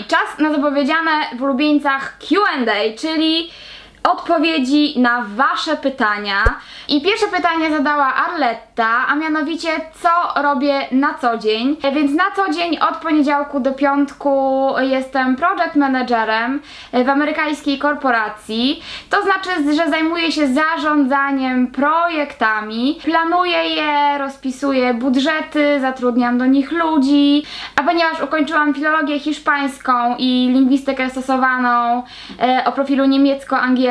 kochani, czas na zapowiedziane w ulubieńcach Q&A, czyli odpowiedzi na Wasze pytania. I pierwsze pytanie zadała Arletta, a mianowicie co robię na co dzień. Więc na co dzień od poniedziałku do piątku jestem project managerem w amerykańskiej korporacji. To znaczy, że zajmuję się zarządzaniem projektami, planuję je, rozpisuję budżety, zatrudniam do nich ludzi. A ponieważ ukończyłam filologię hiszpańską i lingwistykę stosowaną e, o profilu niemiecko-angielskim,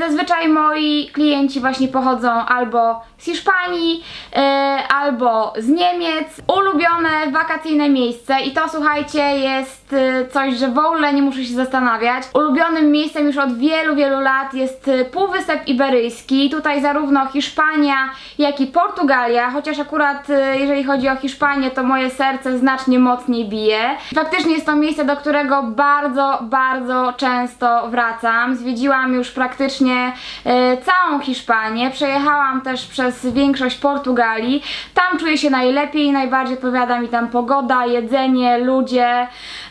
zazwyczaj moi klienci właśnie pochodzą albo z Hiszpanii, e, albo z Niemiec. Ulubione wakacyjne miejsce i to słuchajcie jest e, coś, że w ogóle nie muszę się zastanawiać. Ulubionym miejscem już od wielu, wielu lat jest e, Półwysep Iberyjski. Tutaj zarówno Hiszpania, jak i Portugalia, chociaż akurat jeżeli chodzi o Hiszpanię, to moje serce znacznie mocniej bije. Faktycznie jest to miejsce, do którego bardzo, bardzo często wracam. Zwiedziłam już praktycznie e, całą Hiszpanię, przejechałam też przez większość Portugalii. Tam czuję się najlepiej, najbardziej odpowiada mi tam pogoda, jedzenie, ludzie.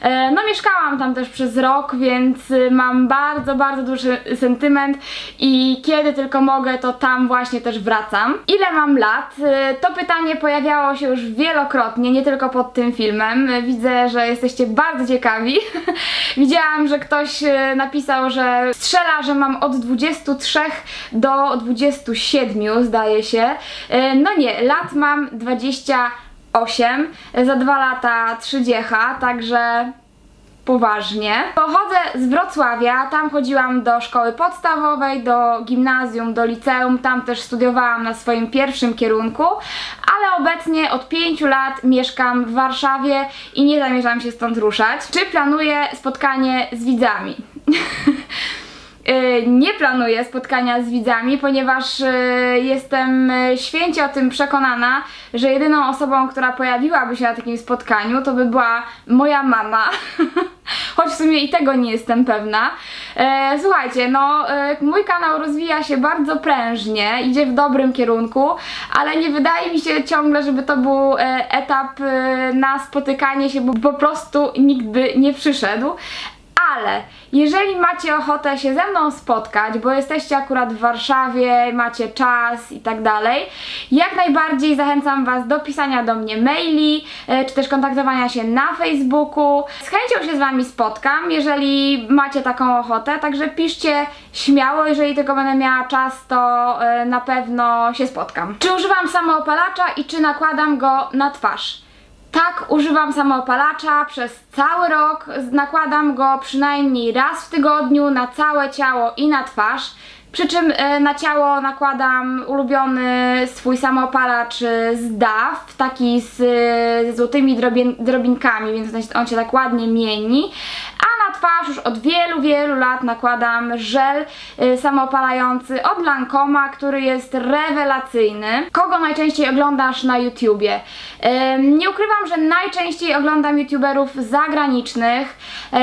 E, no mieszkałam tam też przez rok, więc y, mam bardzo, bardzo duży sentyment i kiedy tylko mogę, to tam właśnie też wracam. Ile mam lat? Y, To pytanie pojawiało się już wielokrotnie, nie tylko pod tym filmem. Y, Widzę, że jesteście bardzo ciekawi. Widziałam, że ktoś napisał, że strzela, że mam od 23 do 27, zdaje się. No nie, lat mam 28, za dwa lata 30, także poważnie. Pochodzę z Wrocławia, tam chodziłam do szkoły podstawowej, do gimnazjum, do liceum, tam też studiowałam na swoim pierwszym kierunku, ale obecnie od 5 lat mieszkam w Warszawie i nie zamierzam się stąd ruszać. Czy planuję spotkanie z widzami? Y, nie planuję spotkania z widzami, ponieważ y, jestem y, święcie o tym przekonana, że jedyną osobą, która pojawiłaby się na takim spotkaniu, to by była moja mama. Choć w sumie i tego nie jestem pewna. E, słuchajcie, no e, mój kanał rozwija się bardzo prężnie, idzie w dobrym kierunku, ale nie wydaje mi się ciągle, żeby to był e, etap e, na spotykanie się, bo po prostu nikt by nie przyszedł. Ale jeżeli macie ochotę się ze mną spotkać, bo jesteście akurat w Warszawie, macie czas i tak dalej, jak najbardziej zachęcam Was do pisania do mnie maili, e, czy też kontaktowania się na Facebooku. Z chęcią się z Wami spotkam, jeżeli macie taką ochotę, także piszcie śmiało, jeżeli tylko będę miała czas, to e, na pewno się spotkam. Czy używam samoopalacza i czy nakładam go na twarz? Tak, używam samoopalacza przez cały rok. Nakładam go przynajmniej raz w tygodniu na całe ciało i na twarz. Przy czym e, na ciało nakładam ulubiony swój samoopalacz e, z DAF, taki z, e, ze złotymi drobin, drobinkami, więc on się- tak ładnie mieni. A na twarz już od wielu, wielu lat nakładam żel samoopalający od Lancoma, który jest rewelacyjny. Kogo najczęściej oglądasz na YouTubie? Nie ukrywam, że najczęściej oglądam YouTuberów zagranicznych.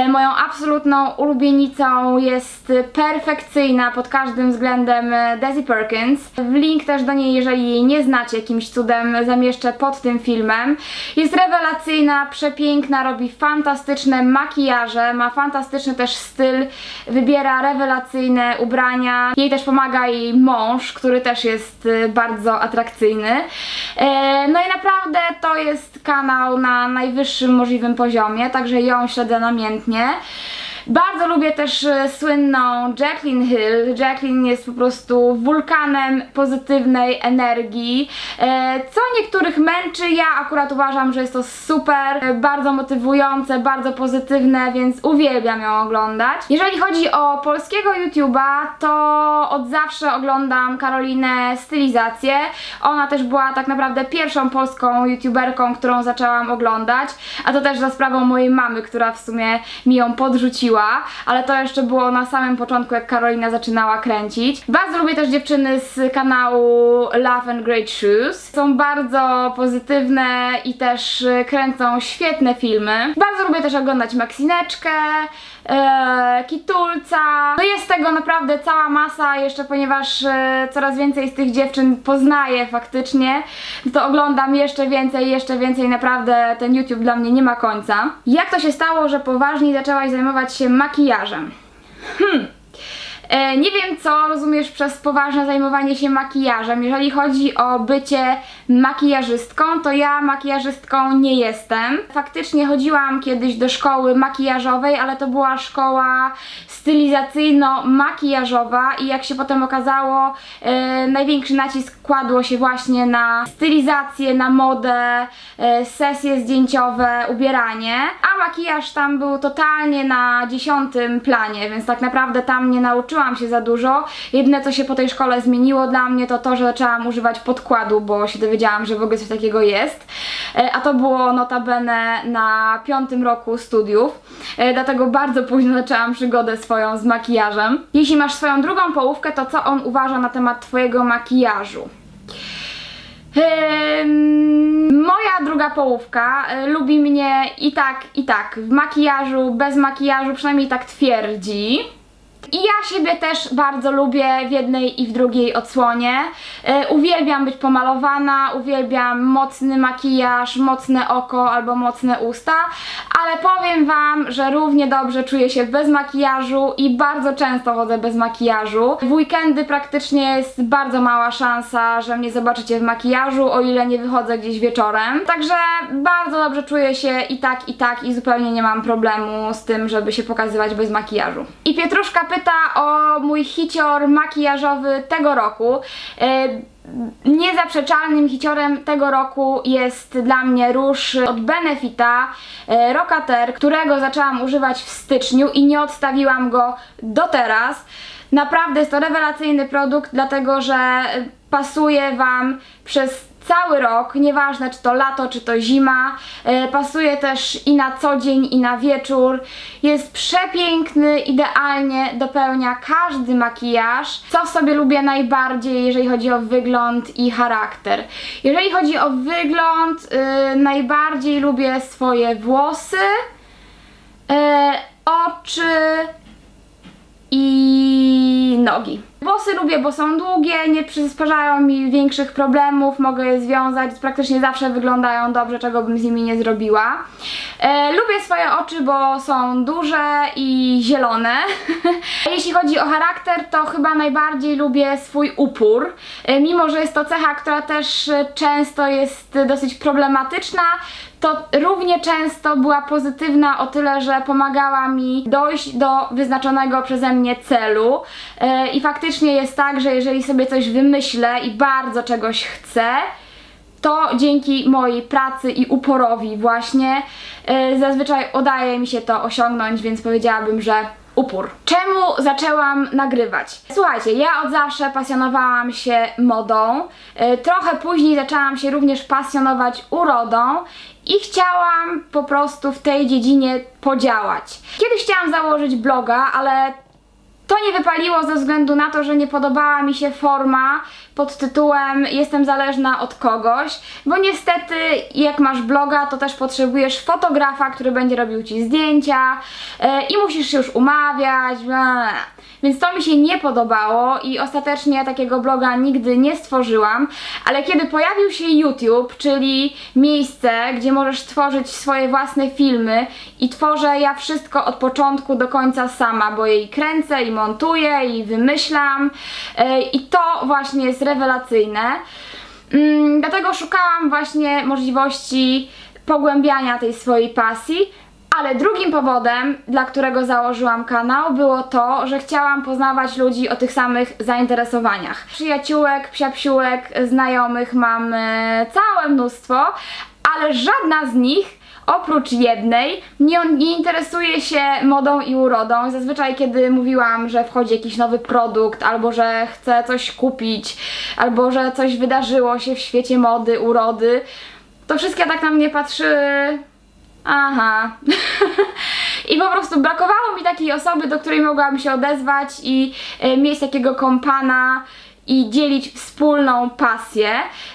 Moją absolutną ulubienicą jest perfekcyjna pod każdym względem e, Desi Perkins. Link też do niej, jeżeli jej nie znacie, jakimś cudem zamieszczę pod tym filmem. Jest rewelacyjna, przepiękna, robi fantastyczne makijaże, ma fantastyczny też styl, wybiera rewelacyjne ubrania. Jej też pomaga jej mąż, który też jest y, bardzo atrakcyjny. E, No i naprawdę to jest kanał na najwyższym możliwym poziomie, także ją śledzę namiętnie. Bardzo lubię też e, słynną Jacqueline Hill. Jacqueline jest po prostu wulkanem pozytywnej energii, e, co niektórych męczy. Ja akurat uważam, że jest to super, e, bardzo motywujące, bardzo pozytywne, więc uwielbiam ją oglądać. Jeżeli chodzi o polskiego YouTube'a, to od zawsze oglądam Karolinę Stylizację. Ona też była tak naprawdę pierwszą polską YouTuberką, którą zaczęłam oglądać, a to też za sprawą mojej mamy, która w sumie mi ją podrzuciła, ale to jeszcze było na samym początku, jak Karolina zaczynała kręcić. Bardzo lubię też dziewczyny z kanału Love and Great Shoes. Są bardzo pozytywne i też y, kręcą świetne filmy. Bardzo lubię też oglądać Maksineczkę, e, kitulca. No jest tego naprawdę cała masa, jeszcze ponieważ e, coraz więcej z tych dziewczyn poznaję faktycznie, to oglądam jeszcze więcej, jeszcze więcej, naprawdę ten YouTube dla mnie nie ma końca. Jak to się stało, że poważniej zaczęłaś zajmować się makijażem? Hmm. E, Nie wiem, co rozumiesz przez poważne zajmowanie się makijażem. Jeżeli chodzi o bycie makijażystką, to ja makijażystką nie jestem. Faktycznie chodziłam kiedyś do szkoły makijażowej, ale to była szkoła stylizacyjno-makijażowa i jak się potem okazało, e, największy nacisk kładło się właśnie na stylizację, na modę, e, sesje zdjęciowe, ubieranie, a makijaż tam był totalnie na dziesiątym planie, więc tak naprawdę tam nie nauczyłam się za dużo. Jedyne co się po tej szkole zmieniło dla mnie to to, że zaczęłam używać podkładu, bo się dowiedziałam, że w ogóle coś takiego jest. E, A to było notabene na piątym roku studiów, e, dlatego bardzo późno zaczęłam przygodę swoją z makijażem. Jeśli masz swoją drugą połówkę, to co on uważa na temat twojego makijażu? Moja druga połówka e, lubi mnie i tak, i tak. W makijażu, bez makijażu, przynajmniej tak twierdzi. I ja siebie też bardzo lubię w jednej i w drugiej odsłonie. E, uwielbiam być pomalowana, uwielbiam mocny makijaż, mocne oko albo mocne usta, ale powiem Wam, że równie dobrze czuję się bez makijażu i bardzo często chodzę bez makijażu. W weekendy praktycznie jest bardzo mała szansa, że mnie zobaczycie w makijażu, o ile nie wychodzę gdzieś wieczorem. Także bardzo dobrze czuję się i tak, i tak i zupełnie nie mam problemu z tym, żeby się pokazywać bez makijażu. I Pietruszka pyta o mój hicior makijażowy tego roku. E, Niezaprzeczalnym hiciorem tego roku jest dla mnie róż od Benefita e, Rocater, którego zaczęłam używać w styczniu i nie odstawiłam go do teraz. Naprawdę jest to rewelacyjny produkt, dlatego że pasuje Wam przez cały rok, nieważne czy to lato, czy to zima. E, pasuje też i na co dzień, i na wieczór. Jest przepiękny, idealnie dopełnia każdy makijaż. Co sobie lubię najbardziej, jeżeli chodzi o wygląd i charakter. Jeżeli chodzi o wygląd, y, najbardziej lubię swoje włosy, e, oczy i nogi. Włosy lubię, bo są długie, nie przysparzają mi większych problemów, mogę je związać, praktycznie zawsze wyglądają dobrze, czego bym z nimi nie zrobiła. E, lubię swoje oczy, bo są duże i zielone. Jeśli chodzi o charakter, to chyba najbardziej lubię swój upór. E, mimo, że jest to cecha, która też często jest dosyć problematyczna, to równie często była pozytywna o tyle, że pomagała mi dojść do wyznaczonego przeze mnie celu. E, I faktycznie jest tak, że jeżeli sobie coś wymyślę i bardzo czegoś chcę, to dzięki mojej pracy i uporowi właśnie e, zazwyczaj udaje mi się to osiągnąć, więc powiedziałabym, że upór. Czemu zaczęłam nagrywać? Słuchajcie, ja od zawsze pasjonowałam się modą. E, Trochę później zaczęłam się również pasjonować urodą i chciałam po prostu w tej dziedzinie podziałać. Kiedyś chciałam założyć bloga, ale to nie wypaliło ze względu na to, że nie podobała mi się forma pod tytułem Jestem zależna od kogoś, bo niestety jak masz bloga, to też potrzebujesz fotografa, który będzie robił ci zdjęcia e, i musisz się już umawiać. Więc to mi się nie podobało i ostatecznie takiego bloga nigdy nie stworzyłam, ale kiedy pojawił się YouTube, czyli miejsce, gdzie możesz tworzyć swoje własne filmy i tworzę ja wszystko od początku do końca sama, bo jej kręcę i montuję i wymyślam e, i to właśnie jest rewelacyjne. Mm, Dlatego szukałam właśnie możliwości pogłębiania tej swojej pasji, ale drugim powodem, dla którego założyłam kanał, było to, że chciałam poznawać ludzi o tych samych zainteresowaniach. Przyjaciółek, psiapsiółek, znajomych mam e, całe mnóstwo, ale żadna z nich oprócz jednej nie, nie interesuje się modą i urodą. Zazwyczaj, kiedy mówiłam, że wchodzi jakiś nowy produkt, albo że chcę coś kupić, albo że coś wydarzyło się w świecie mody, urody, to wszystkie tak na mnie patrzyły. Aha. I po prostu brakowało mi takiej osoby, do której mogłam się odezwać i e, mieć takiego kompana i dzielić wspólną pasję.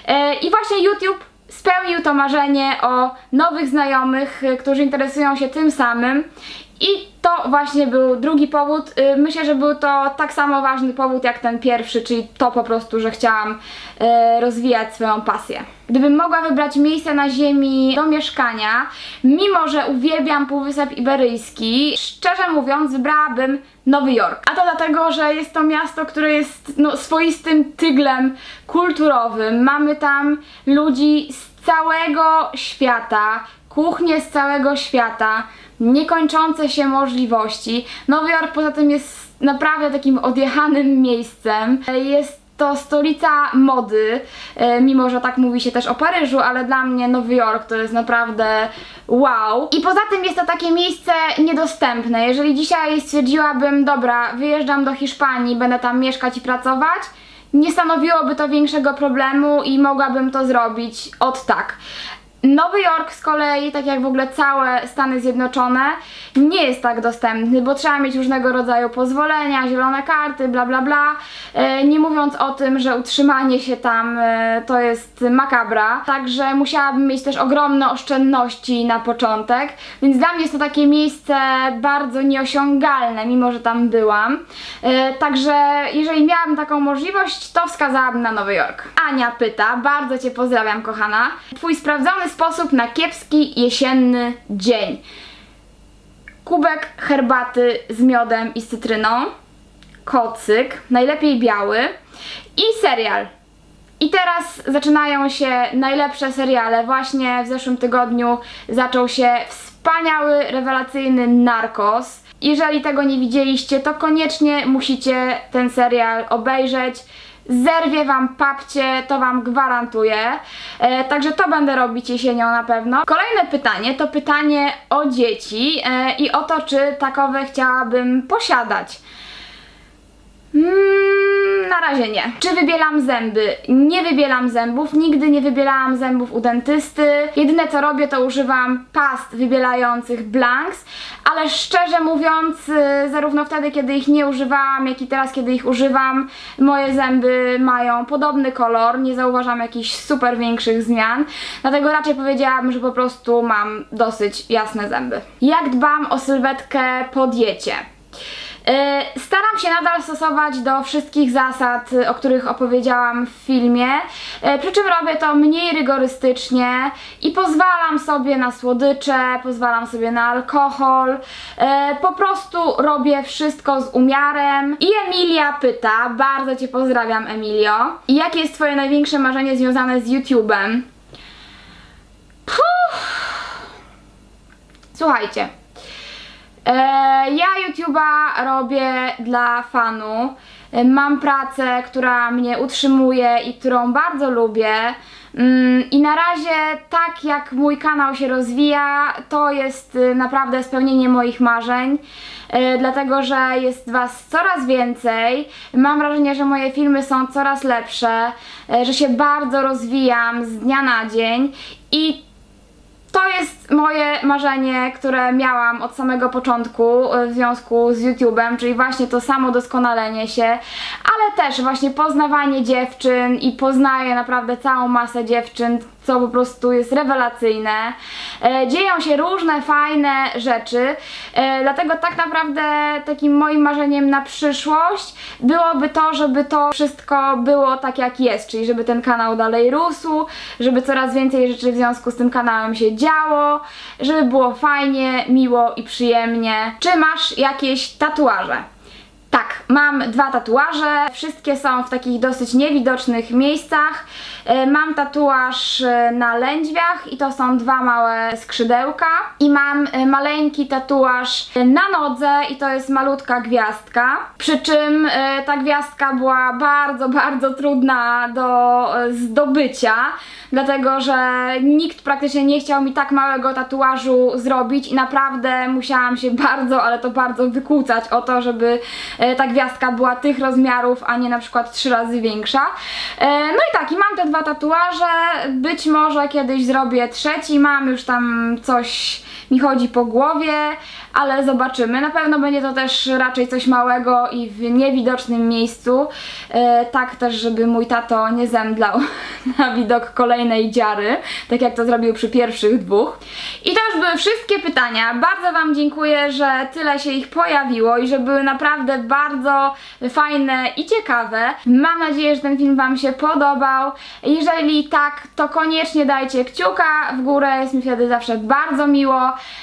E, I właśnie YouTube spełnił to marzenie o nowych znajomych, e, którzy interesują się tym samym. I to właśnie był drugi powód. Y, Myślę, że był to tak samo ważny powód jak ten pierwszy, czyli to po prostu, że chciałam y, rozwijać swoją pasję. Gdybym mogła wybrać miejsce na ziemi do mieszkania, mimo że uwielbiam Półwysep Iberyjski, szczerze mówiąc wybrałabym Nowy Jork. A to dlatego, że jest to miasto, które jest no, swoistym tyglem kulturowym. Mamy tam ludzi z całego świata, kuchnie z całego świata, niekończące się możliwości. Nowy Jork poza tym jest naprawdę takim odjechanym miejscem. Jest to stolica mody, e, mimo że tak mówi się też o Paryżu, ale dla mnie Nowy Jork to jest naprawdę wow. I poza tym jest to takie miejsce niedostępne. Jeżeli dzisiaj stwierdziłabym, dobra, wyjeżdżam do Hiszpanii, będę tam mieszkać i pracować, nie stanowiłoby to większego problemu i mogłabym to zrobić od tak. Nowy Jork z kolei, tak jak w ogóle całe Stany Zjednoczone, nie jest tak dostępny, bo trzeba mieć różnego rodzaju pozwolenia, zielone karty, bla bla bla. E, Nie mówiąc o tym, że utrzymanie się tam e, to jest makabra, także musiałabym mieć też ogromne oszczędności na początek, więc dla mnie jest to takie miejsce bardzo nieosiągalne, mimo że tam byłam. E, Także jeżeli miałabym taką możliwość, to wskazałabym na Nowy Jork. Ania pyta, bardzo Cię pozdrawiam kochana. Twój sprawdzony sposób na kiepski jesienny dzień. Kubek herbaty z miodem i cytryną, kocyk, najlepiej biały i serial. I teraz zaczynają się najlepsze seriale. Właśnie w zeszłym tygodniu zaczął się wspaniały, rewelacyjny Narcos. Jeżeli tego nie widzieliście, to koniecznie musicie ten serial obejrzeć. Zerwie wam papcie, to wam gwarantuję. E, także to będę robić jesienią na pewno. Kolejne pytanie to pytanie o dzieci e, i o to, czy takowe chciałabym posiadać. Mm, na razie nie. Czy wybielam zęby? Nie wybielam zębów, nigdy nie wybierałam zębów u dentysty. Jedyne co robię to używam past wybielających Blanks, ale szczerze mówiąc, y, zarówno wtedy kiedy ich nie używałam, jak i teraz kiedy ich używam, moje zęby mają podobny kolor, nie zauważam jakichś super większych zmian, dlatego raczej powiedziałabym, że po prostu mam dosyć jasne zęby. Jak dbam o sylwetkę po diecie? E, Staram się nadal stosować do wszystkich zasad, o których opowiedziałam w filmie, e, przy czym robię to mniej rygorystycznie i pozwalam sobie na słodycze, pozwalam sobie na alkohol, e, po prostu robię wszystko z umiarem. I Emilia pyta, bardzo Cię pozdrawiam Emilio, jakie jest Twoje największe marzenie związane z YouTube'em? Słuchajcie, ja YouTube'a robię dla fanu. E, Mam pracę, która mnie utrzymuje i którą bardzo lubię. Mm, I na razie, tak jak mój kanał się rozwija, to jest y, naprawdę spełnienie moich marzeń, e, dlatego że jest Was coraz więcej. Mam wrażenie, że moje filmy są coraz lepsze, e, że się bardzo rozwijam z dnia na dzień i to jest moje marzenie, które miałam od samego początku e, w związku z YouTube'em, czyli właśnie to samo doskonalenie się, ale też właśnie poznawanie dziewczyn i poznaję naprawdę całą masę dziewczyn, co po prostu jest rewelacyjne. E, dzieją się różne fajne rzeczy, e, dlatego tak naprawdę takim moim marzeniem na przyszłość byłoby to, żeby to wszystko było tak jak jest, czyli żeby ten kanał dalej rósł, żeby coraz więcej rzeczy w związku z tym kanałem się działo, żeby było fajnie, miło i przyjemnie. Czy masz jakieś tatuaże? Mam dwa tatuaże. Wszystkie są w takich dosyć niewidocznych miejscach. E, Mam tatuaż e, na lędźwiach i to są dwa małe skrzydełka. I mam e, maleńki tatuaż na nodze i to jest malutka gwiazdka. Przy czym ta gwiazdka była bardzo, bardzo trudna do zdobycia dlatego że nikt praktycznie nie chciał mi tak małego tatuażu zrobić i naprawdę musiałam się bardzo, ale to bardzo wykłócać o to, żeby e, ta gwiazdka była tych rozmiarów, a nie na przykład trzy razy większa. E, No i tak, i mam te dwa tatuaże, być może kiedyś zrobię trzeci, mam już tam coś mi chodzi po głowie, ale zobaczymy. Na pewno będzie to też raczej coś małego i w niewidocznym miejscu, e, tak też, żeby mój tato nie zemdlał na widok kolejnej dziary, tak jak to zrobił przy pierwszych dwóch. I to już były wszystkie pytania. Bardzo Wam dziękuję, że tyle się ich pojawiło i że były naprawdę bardzo fajne i ciekawe. Mam nadzieję, że ten film Wam się podobał. Jeżeli tak, to koniecznie dajcie kciuka w górę, jest mi wtedy zawsze bardzo miło.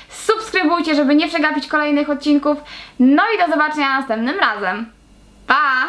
Subskrybujcie, żeby nie przegapić kolejnych odcinków. No i do zobaczenia następnym razem. Pa!